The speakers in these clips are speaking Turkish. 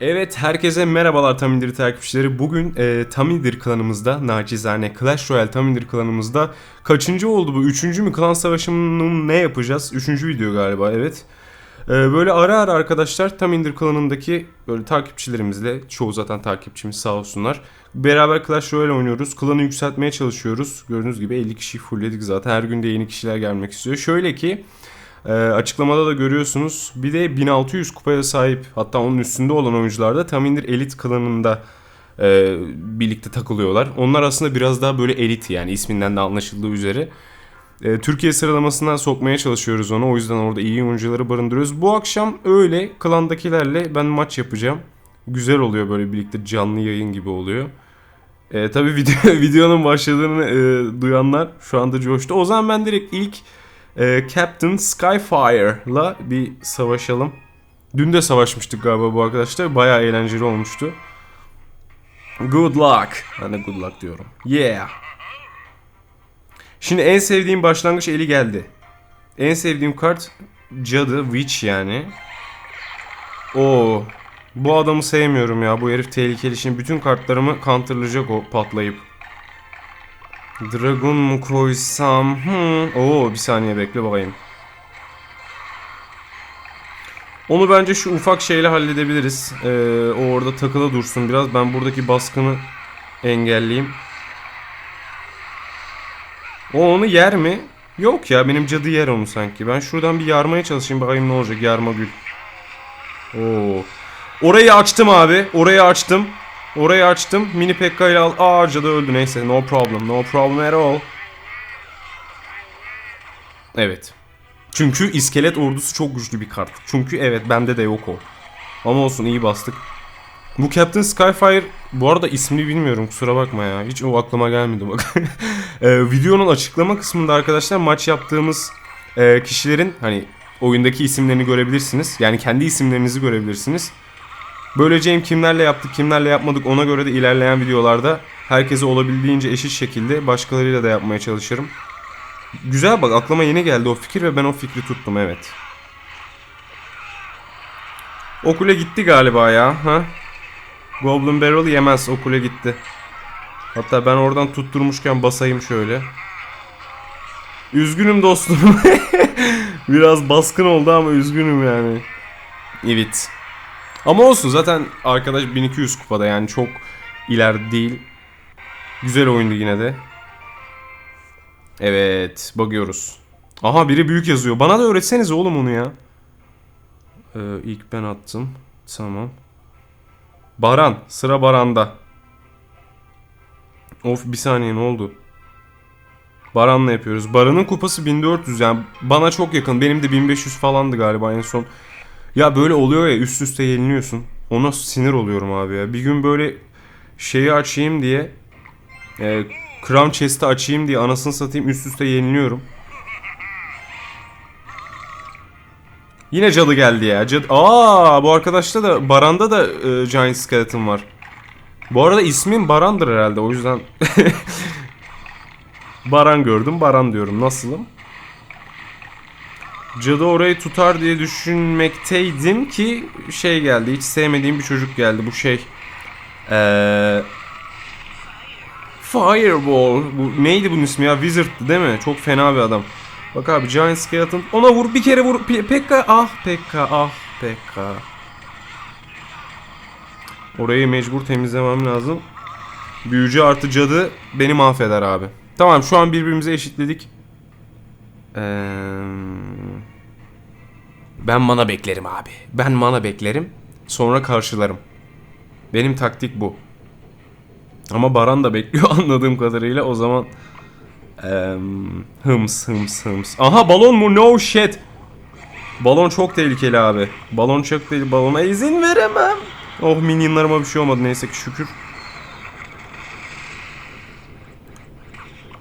Evet herkese merhabalar Tamindir takipçileri. Bugün e, Tamindir klanımızda, nacizane Clash Royale Tamindir klanımızda kaçıncı oldu bu? Üçüncü mü klan savaşının ne yapacağız? Üçüncü video galiba evet. E, böyle ara ara arkadaşlar Tamindir klanındaki böyle takipçilerimizle, çoğu zaten takipçimiz sağ olsunlar. Beraber Clash Royale oynuyoruz. Klanı yükseltmeye çalışıyoruz. Gördüğünüz gibi 50 kişiyi fullledik zaten. Her gün de yeni kişiler gelmek istiyor. Şöyle ki ee, açıklamada da görüyorsunuz. Bir de 1600 kupaya sahip hatta onun üstünde olan oyuncular da Tamindir Elit klanında e, birlikte takılıyorlar. Onlar aslında biraz daha böyle elit yani isminden de anlaşıldığı üzere. E, Türkiye sıralamasına sokmaya çalışıyoruz onu. O yüzden orada iyi oyuncuları barındırıyoruz. Bu akşam öyle klandakilerle ben maç yapacağım. Güzel oluyor böyle birlikte canlı yayın gibi oluyor. E, tabii video, videonun başladığını e, duyanlar şu anda coştu. O zaman ben direkt ilk e, Captain Skyfire'la bir savaşalım. Dün de savaşmıştık galiba bu arkadaşlar. Bayağı eğlenceli olmuştu. Good luck. De good luck diyorum. Yeah. Şimdi en sevdiğim başlangıç eli geldi. En sevdiğim kart Cadı, Witch yani. Oo. Bu adamı sevmiyorum ya. Bu herif tehlikeli. Şimdi bütün kartlarımı counterlayacak o patlayıp. Dragon mu koysam? Hmm. Oo bir saniye bekle bakayım. Onu bence şu ufak şeyle halledebiliriz. Ee, o orada takılı dursun biraz. Ben buradaki baskını engelleyeyim. O onu yer mi? Yok ya benim cadı yer onu sanki. Ben şuradan bir yarmaya çalışayım bakayım ne olacak yarma gül. Oo. Orayı açtım abi. Orayı açtım. Orayı açtım. Mini Pekka ile al. Aa cadı öldü neyse. No problem. No problem at all. Evet. Çünkü iskelet ordusu çok güçlü bir kart. Çünkü evet bende de yok o. Ama olsun iyi bastık. Bu Captain Skyfire bu arada ismini bilmiyorum kusura bakma ya. Hiç o aklıma gelmedi bak. e, videonun açıklama kısmında arkadaşlar maç yaptığımız e, kişilerin hani oyundaki isimlerini görebilirsiniz. Yani kendi isimlerinizi görebilirsiniz. Böylece kimlerle yaptık kimlerle yapmadık ona göre de ilerleyen videolarda herkese olabildiğince eşit şekilde başkalarıyla da yapmaya çalışırım. Güzel bak aklıma yeni geldi o fikir ve ben o fikri tuttum evet. Okule gitti galiba ya. Ha? Goblin Barrel yemez okule gitti. Hatta ben oradan tutturmuşken basayım şöyle. Üzgünüm dostum. Biraz baskın oldu ama üzgünüm yani. Evet. Ama olsun zaten arkadaş 1200 kupada yani çok ileride değil. Güzel oyundu yine de. Evet bakıyoruz. Aha biri büyük yazıyor. Bana da öğretseniz oğlum onu ya. Ee, ilk ben attım. Tamam. Baran. Sıra Baran'da. Of bir saniye ne oldu? Baran'la yapıyoruz. Baran'ın kupası 1400 yani bana çok yakın. Benim de 1500 falandı galiba en son. Ya böyle oluyor ya üst üste yeniliyorsun. Ona sinir oluyorum abi ya. Bir gün böyle şeyi açayım diye e, Crown Chest'i açayım diye anasını satayım üst üste yeniliyorum. Yine cadı geldi ya. Cadı... Aa bu arkadaşta da Baran'da da e, Giant Skeleton var. Bu arada ismim Baran'dır herhalde o yüzden Baran gördüm Baran diyorum. Nasılım? Cadı orayı tutar diye düşünmekteydim ki şey geldi. Hiç sevmediğim bir çocuk geldi. Bu şey. Ee, Fireball. Bu neydi bunun ismi ya? Wizard'dı değil mi? Çok fena bir adam. Bak abi Giant Skeleton. Ona vur bir kere vur. Pe Pekka ah Pekka ah Pekka. Orayı mecbur temizlemem lazım. Büyücü artı cadı beni mahveder abi. Tamam şu an birbirimize eşitledik. Eee... Ben mana beklerim abi. Ben mana beklerim. Sonra karşılarım. Benim taktik bu. Ama Baran da bekliyor anladığım kadarıyla. O zaman eee, hıms hıms hıms. Aha balon mu? No shit. Balon çok tehlikeli abi. Balon çok tehlikeli. Balona izin veremem. Oh minyonlarıma bir şey olmadı neyse ki şükür.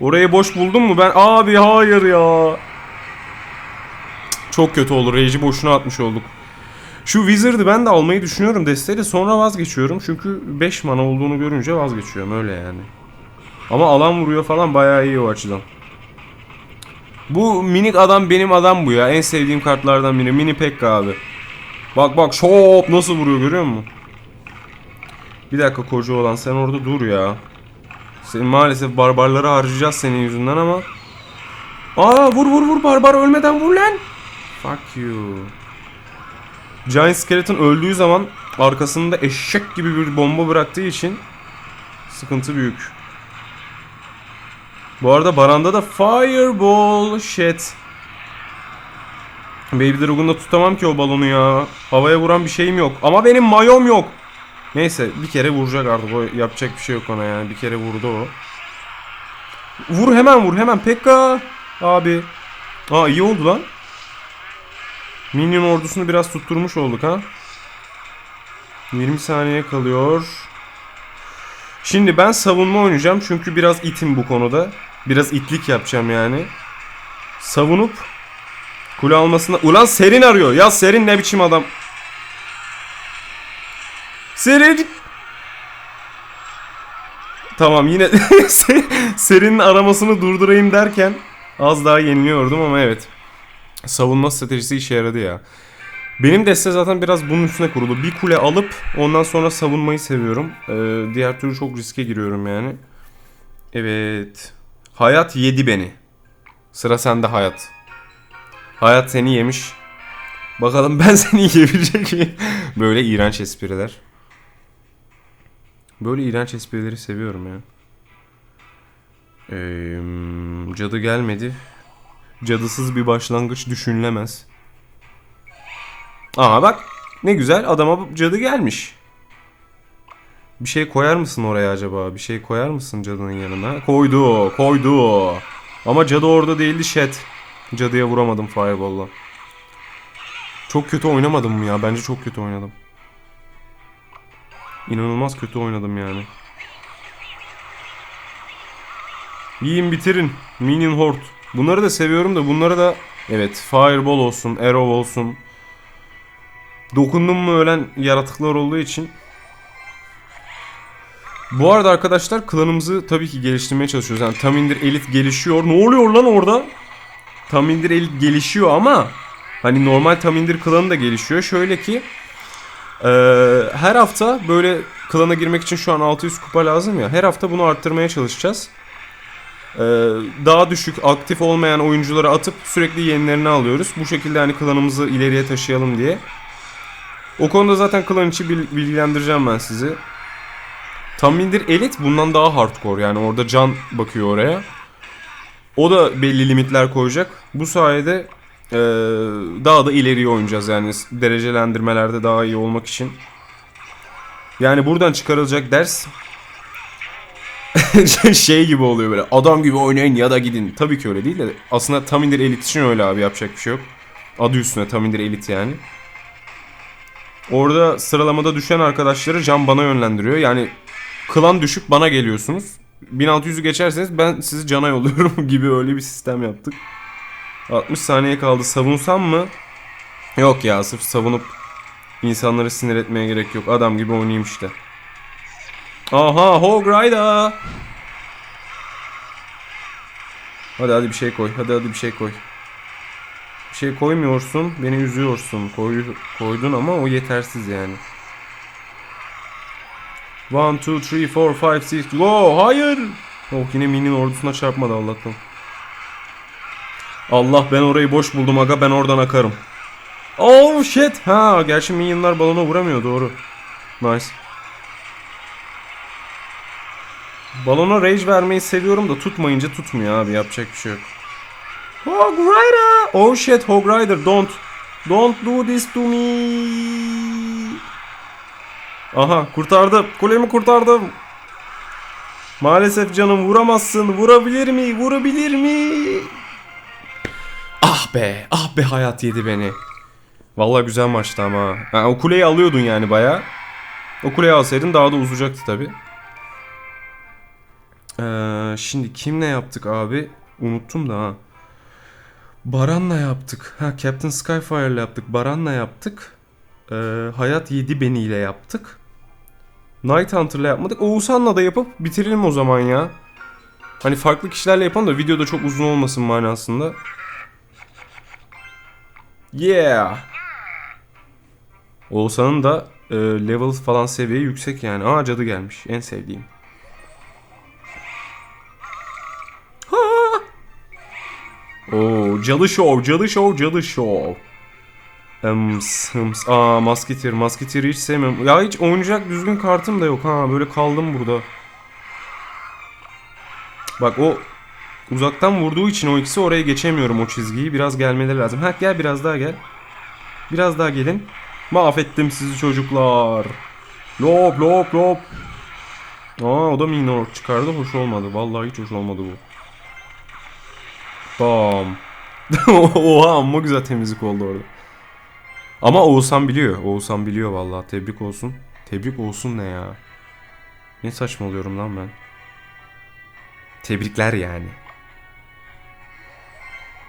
Orayı boş buldun mu ben? Abi hayır ya. Çok kötü olur. Rage'i boşuna atmış olduk. Şu Wizard'ı ben de almayı düşünüyorum desteğiyle sonra vazgeçiyorum. Çünkü 5 mana olduğunu görünce vazgeçiyorum öyle yani. Ama alan vuruyor falan bayağı iyi o açıdan. Bu minik adam benim adam bu ya. En sevdiğim kartlardan biri. Mini Pekka abi. Bak bak şop nasıl vuruyor görüyor musun? Bir dakika koca olan sen orada dur ya. Senin maalesef barbarları harcayacağız senin yüzünden ama. Aa vur vur vur barbar ölmeden vur lan. Fuck you. Giant Skeleton öldüğü zaman arkasında eşek gibi bir bomba bıraktığı için sıkıntı büyük. Bu arada Baran'da da Fireball shit. Baby Dragon'da tutamam ki o balonu ya. Havaya vuran bir şeyim yok. Ama benim mayom yok. Neyse bir kere vuracak artık. O yapacak bir şey yok ona yani. Bir kere vurdu o. Vur hemen vur hemen. Pekka. Abi. Aa iyi oldu lan. Minion ordusunu biraz tutturmuş olduk ha. 20 saniye kalıyor. Şimdi ben savunma oynayacağım çünkü biraz itim bu konuda. Biraz itlik yapacağım yani. Savunup kule almasına... Ulan Serin arıyor. Ya Serin ne biçim adam. Serin. Tamam yine Serin'in aramasını durdurayım derken az daha yeniliyordum ama evet. Savunma stratejisi işe yaradı ya. Benim deste zaten biraz bunun üstüne kurulu. Bir kule alıp ondan sonra savunmayı seviyorum. Ee, diğer türlü çok riske giriyorum yani. Evet. Hayat yedi beni. Sıra sende hayat. Hayat seni yemiş. Bakalım ben seni yiyebilecek miyim? Böyle iğrenç espriler. Böyle iğrenç esprileri seviyorum ya. Ee, cadı gelmedi. Cadısız bir başlangıç düşünülemez. Aa bak ne güzel adama cadı gelmiş. Bir şey koyar mısın oraya acaba? Bir şey koyar mısın cadının yanına? Koydu, koydu. Ama cadı orada değildi shit. Cadıya vuramadım fireball'la. Çok kötü oynamadım mı ya? Bence çok kötü oynadım. İnanılmaz kötü oynadım yani. Yiyin bitirin. Minion Horde. Bunları da seviyorum da bunları da evet Fireball olsun, Arrow olsun. Dokundum mu ölen yaratıklar olduğu için. Bu arada arkadaşlar klanımızı tabii ki geliştirmeye çalışıyoruz. Yani Tamindir Elite gelişiyor. Ne oluyor lan orada? Tamindir Elite gelişiyor ama hani normal Tamindir klanı da gelişiyor. Şöyle ki eee, her hafta böyle klana girmek için şu an 600 kupa lazım ya. Her hafta bunu arttırmaya çalışacağız. Ee, daha düşük aktif olmayan oyuncuları atıp sürekli yenilerini alıyoruz. Bu şekilde hani klanımızı ileriye taşıyalım diye. O konuda zaten klan içi bil- bilgilendireceğim ben sizi. Tamindir Elit bundan daha hardcore yani orada can bakıyor oraya. O da belli limitler koyacak. Bu sayede ee, daha da ileriye oynayacağız yani derecelendirmelerde daha iyi olmak için. Yani buradan çıkarılacak ders şey gibi oluyor böyle adam gibi oynayın ya da gidin. Tabii ki öyle değil de aslında Tamindir Elit için öyle abi yapacak bir şey yok. Adı üstüne Tamindir Elit yani. Orada sıralamada düşen arkadaşları can bana yönlendiriyor. Yani klan düşük bana geliyorsunuz. 1600'ü geçerseniz ben sizi cana yolluyorum gibi öyle bir sistem yaptık. 60 saniye kaldı. Savunsam mı? Yok ya sırf savunup insanları sinir etmeye gerek yok. Adam gibi oynayayım işte. Aha Hog Rider. Hadi hadi bir şey koy. Hadi hadi bir şey koy. Bir şey koymuyorsun. Beni üzüyorsun. Koy, koydun ama o yetersiz yani. 1, 2, 3, 4, 5, 6. Go! Hayır! Oh yine minin ordusuna çarpmadı Allah'tan. Allah ben orayı boş buldum aga ben oradan akarım. Oh shit! Ha gerçi minyonlar balona vuramıyor doğru. Nice. Balona rage vermeyi seviyorum da tutmayınca tutmuyor abi yapacak bir şey yok. Hog Rider! Oh shit Hog Rider don't. Don't do this to me. Aha kurtardım. Kulemi kurtardım. Maalesef canım vuramazsın. Vurabilir mi? Vurabilir mi? Ah be. Ah be hayat yedi beni. Vallahi güzel maçtı ama. Ha, o kuleyi alıyordun yani baya. O kuleyi alsaydın daha da uzayacaktı tabi. Ee, şimdi kimle yaptık abi? Unuttum da ha. Baran'la yaptık. Ha Captain Skyfire'la yaptık. Baran'la yaptık. Ee, Hayat Yedi Beni ile yaptık. Night Hunter'la yapmadık. Oğuzhan'la da yapıp bitirelim o zaman ya. Hani farklı kişilerle yapalım da videoda çok uzun olmasın manasında. Yeah. Oğuzhan'ın da e, level falan seviye yüksek yani. Aa cadı gelmiş. En sevdiğim. Oo, cadı show, cadı show, cadı show. Hıms, hıms. Aa masketir, masketiri hiç sevmiyorum. Ya hiç oynayacak düzgün kartım da yok ha. Böyle kaldım burada. Bak o uzaktan vurduğu için o ikisi oraya geçemiyorum o çizgiyi. Biraz gelmeleri lazım. Ha gel biraz daha gel. Biraz daha gelin. Mahvettim sizi çocuklar. Lop lop lop. Aa o da minor çıkardı. Hoş olmadı. Vallahi hiç hoş olmadı bu. Bam. Oha amma güzel temizlik oldu orada. Ama Oğuzhan biliyor. Oğuzhan biliyor vallahi. Tebrik olsun. Tebrik olsun ne ya? Ne saçmalıyorum lan ben? Tebrikler yani.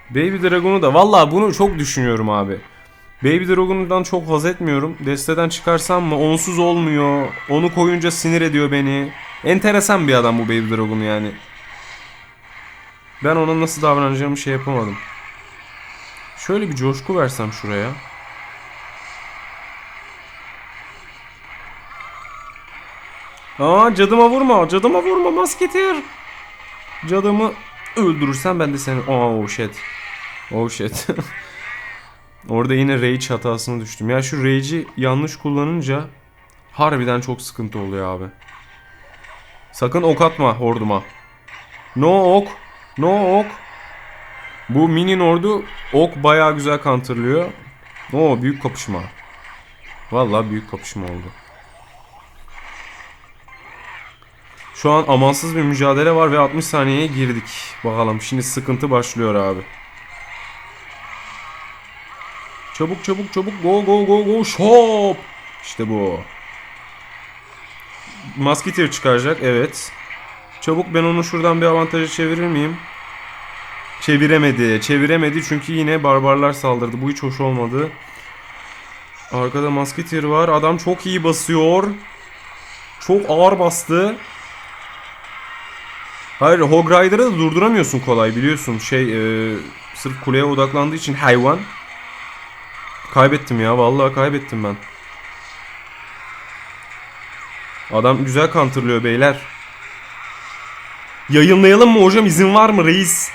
Baby Dragon'u da vallahi bunu çok düşünüyorum abi. Baby Dragon'dan çok haz etmiyorum. Desteden çıkarsam mı? Onsuz olmuyor. Onu koyunca sinir ediyor beni. Enteresan bir adam bu Baby Dragon yani. Ben ona nasıl davranacağımı şey yapamadım. Şöyle bir coşku versem şuraya. Aa cadıma vurma. Cadıma vurma masketir. Cadımı öldürürsen ben de seni... Oh shit. Oh shit. Orada yine rage hatasına düştüm. Ya şu rage'i yanlış kullanınca harbiden çok sıkıntı oluyor abi. Sakın ok atma horduma. No ok. No ok. Bu minion ordu ok bayağı güzel counterlıyor. Oo büyük kapışma. Vallahi büyük kapışma oldu. Şu an amansız bir mücadele var ve 60 saniyeye girdik. Bakalım şimdi sıkıntı başlıyor abi. Çabuk çabuk çabuk go go go go shop. İşte bu. Musketeer çıkaracak evet. Çabuk ben onu şuradan bir avantaja çevirir miyim? Çeviremedi. Çeviremedi çünkü yine barbarlar saldırdı. Bu hiç hoş olmadı. Arkada Musketeer var. Adam çok iyi basıyor. Çok ağır bastı. Hayır Hog Rider'ı da durduramıyorsun kolay biliyorsun. Şey e, sırf kuleye odaklandığı için hayvan. Kaybettim ya vallahi kaybettim ben. Adam güzel counterlıyor beyler. Yayınlayalım mı hocam izin var mı reis?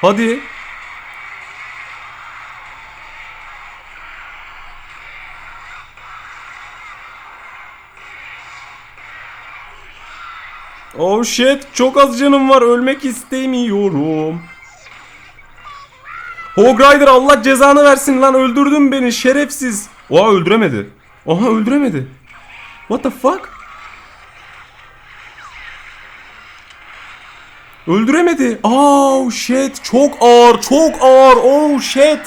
Hadi. Oh shit çok az canım var ölmek istemiyorum. Hog Rider Allah cezanı versin lan öldürdün beni şerefsiz. Oha öldüremedi. Oha öldüremedi. What the fuck? Öldüremedi. Oh shit çok ağır çok ağır oh shit.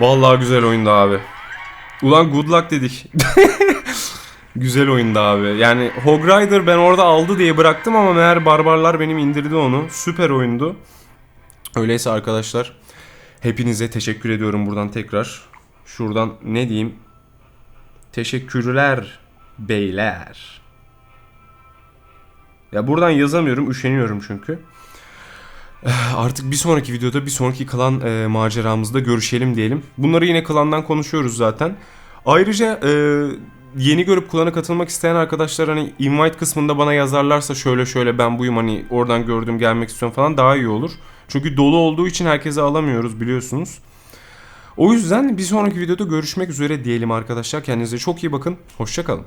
Vallahi güzel oyundu abi. Ulan good luck dedik. Güzel oyundu abi. Yani Hog Rider ben orada aldı diye bıraktım ama meğer barbarlar benim indirdi onu. Süper oyundu. Öyleyse arkadaşlar hepinize teşekkür ediyorum buradan tekrar. Şuradan ne diyeyim? Teşekkürler beyler. Ya buradan yazamıyorum, üşeniyorum çünkü. Eh, Artık bir sonraki videoda bir sonraki klan e, maceramızda görüşelim diyelim. Bunları yine klandan konuşuyoruz zaten. Ayrıca e, yeni görüp klana katılmak isteyen arkadaşlar hani invite kısmında bana yazarlarsa şöyle şöyle ben buyum hani oradan gördüm gelmek istiyorum falan daha iyi olur. Çünkü dolu olduğu için herkese alamıyoruz biliyorsunuz. O yüzden bir sonraki videoda görüşmek üzere diyelim arkadaşlar. Kendinize çok iyi bakın. Hoşçakalın.